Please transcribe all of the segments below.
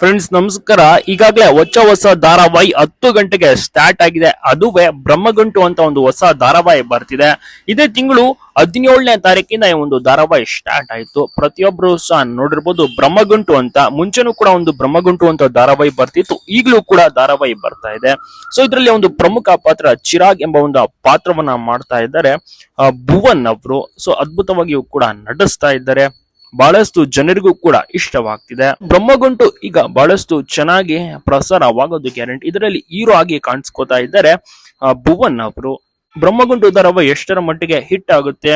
Friends ನಮಸ್ಕಾರ. ಈಗಾಗಲೇ ಹೊಚ್ಚ ಹೊಸ ಧಾರಾವಾಹಿ ಹತ್ತು ಗಂಟೆಗೆ ಸ್ಟಾರ್ಟ್ ಆಗಿದೆ. ಅದುವೇ ಬ್ರಹ್ಮಗಂಟು ಅಂತ ಒಂದು ಹೊಸ ಧಾರಾವಾಹಿ ಬರ್ತಿದೆ. ಇದೇ ತಿಂಗಳು ಹದಿನೇಳನೇ ತಾರೀಕಿಂದ ಈ ಒಂದು ಧಾರಾವಾಹಿ ಸ್ಟಾರ್ಟ್ ಆಯಿತು. ಪ್ರತಿಯೊಬ್ಬರು ಸಹ ನೋಡಿರ್ಬೋದು ಬ್ರಹ್ಮಗಂಟು ಅಂತ. ಮುಂಚೆನೂ ಕೂಡ ಒಂದು ಬ್ರಹ್ಮಗಂಟು ಅಂತ ಧಾರಾವಾಹಿ ಬರ್ತಿತ್ತು. ಈಗಲೂ ಕೂಡ ಧಾರಾವಾಹಿ ಬರ್ತಾ ಇದೆ. ಸೊ ಇದರಲ್ಲಿ ಒಂದು ಪ್ರಮುಖ ಪಾತ್ರ ಚಿರಾಗ್ ಎಂಬ ಒಂದು ಪಾತ್ರವನ್ನ ಮಾಡ್ತಾ ಇದ್ದಾರೆ ಭುವನ್ ಅವರು. ಸೊ ಅದ್ಭುತವಾಗಿಯೂ ಕೂಡ ನಟಿಸ್ತಾ ಇದ್ದಾರೆ. ಬಹಳಷ್ಟು ಜನರಿಗೂ ಕೂಡ ಇಷ್ಟವಾಗ್ತಿದೆ. ಬ್ರಹ್ಮಗುಂಟು ಈಗ ಬಹಳಷ್ಟು ಚೆನ್ನಾಗಿ ಪ್ರಸಾರವಾಗೋದು ಗ್ಯಾರಂಟಿ ಇದರಲ್ಲಿ ಹೀರೋ ಆಗಿ ಕಾಣಿಸ್ಕೋತಾ ಇದ್ದಾರೆ ಭುವನ್ ಅವರು. ಬ್ರಹ್ಮಗುಂಟು ಧಾರಾವಾಹಿ ಎಷ್ಟರ ಮಟ್ಟಿಗೆ ಹಿಟ್ ಆಗುತ್ತೆ?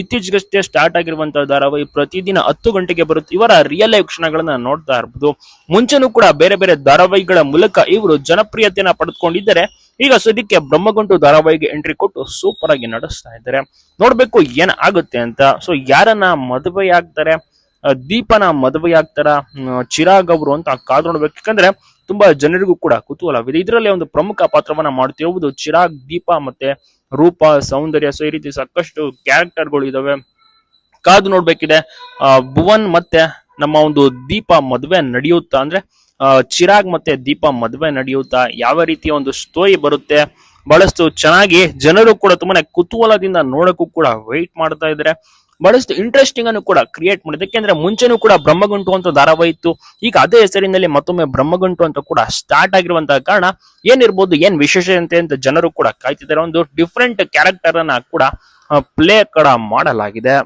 ಇತ್ತೀಚೆಗಷ್ಟೇ ಸ್ಟಾರ್ಟ್ ಆಗಿರುವಂತಹ ಧಾರಾವಾಹಿ ಪ್ರತಿದಿನ ಹತ್ತು ಗಂಟೆಗೆ ಬರುತ್ತೆ. ಇವರ ರಿಯಲ್ ಲೈಫ್ ಕ್ಷಣಗಳನ್ನ ನೋಡ್ತಾ ಇರಬಹುದು ಮುಂಚೆನೂ ಕೂಡ ಬೇರೆ ಬೇರೆ ಧಾರಾವಾಹಿಗಳ ಮೂಲಕ ಇವರು ಜನಪ್ರಿಯತೆಯನ್ನ ಪಡೆದುಕೊಂಡಿದ್ದಾರೆ. ಈಗ ಸದ್ಯಕ್ಕೆ ಬ್ರಹ್ಮಗುಂಟು ಧಾರಾವಾಹಿಗೆ ಎಂಟ್ರಿ ಕೊಟ್ಟು ಸೂಪರ್ ಆಗಿ ನಡೆಸ್ತಾ ಇದ್ದಾರೆ. ನೋಡ್ಬೇಕು ಏನ್ ಆಗುತ್ತೆ ಅಂತ. ಸೊ ಯಾರನ್ನ ಮದುವೆ ಆಗ್ತಾರೆ ದೀಪನ ಮದುವೆ ಆಗ್ತಾರ ಚಿರಾಗ್ ಅವರು ಅಂತ ಕಾದು ನೋಡ್ಬೇಕು. ಯಾಕಂದ್ರೆ ತುಂಬಾ ಜನರಿಗೂ ಕೂಡ ಕುತೂಹಲವಿದೆ. ಇದರಲ್ಲಿ ಒಂದು ಪ್ರಮುಖ ಪಾತ್ರವನ್ನ ಮಾಡ್ತಿರುವುದು ಚಿರಾಗ್, ದೀಪ ಮತ್ತೆ ರೂಪ, ಸೌಂದರ್ಯ ಸೊ ಈ ರೀತಿ ಸಾಕಷ್ಟು ಕ್ಯಾರೆಕ್ಟರ್ಗಳು ಇದಾವೆ. ಕಾದು ನೋಡ್ಬೇಕಿದೆ. ಭುವನ್ ಮತ್ತೆ ನಮ್ಮ ಒಂದು ದೀಪ ಮದುವೆ ನಡೆಯುತ್ತಾ ಅಂದ್ರೆ ಚಿರಾಗ್ ಮತ್ತೆ ದೀಪ ಮದುವೆ ನಡೆಯುತ್ತಾ, ಯಾವ ರೀತಿಯ ಒಂದು ಸ್ಟೋರಿ ಬರುತ್ತೆ. ಬಹಳಷ್ಟು ಚೆನ್ನಾಗಿ ಜನರು ಕೂಡ ತುಂಬಾನೇ ಕುತೂಹಲದಿಂದ ನೋಡಕ್ಕೂ ಕೂಡ ವೆಯ್ಟ್ ಮಾಡ್ತಾ ಇದ್ದಾರೆ. ಬಹಳಷ್ಟು ಇಂಟ್ರೆಸ್ಟಿಂಗ್ ಅನ್ನು ಕೂಡ ಕ್ರಿಯೇಟ್ ಮಾಡಿದೆ. ಯಾಕೆಂದ್ರೆ ಮುಂಚೆನೂ ಕೂಡ ಬ್ರಹ್ಮಗುಂಟು ಅಂತ ಧಾರಾವಾಹಿ ಇತ್ತು ಈಗ ಅದೇ ಹೆಸರಿನಲ್ಲಿ ಮತ್ತೊಮ್ಮೆ ಬ್ರಹ್ಮಗುಂಟು ಅಂತ ಕೂಡ ಸ್ಟಾರ್ಟ್ ಆಗಿರುವಂತಹ ಕಾರಣ ಏನಿರ್ಬೋದು, ಏನ್ ವಿಶೇಷತೆ ಅಂತ ಜನರು ಕೂಡ ಕಾಯ್ತಿದ್ದಾರೆ. ಒಂದು ಡಿಫ್ರೆಂಟ್ ಕ್ಯಾರೆಕ್ಟರ್ ಅನ್ನ ಕೂಡ ಪ್ಲೇ ಕೂಡ ಮಾಡಲಾಗಿದೆ.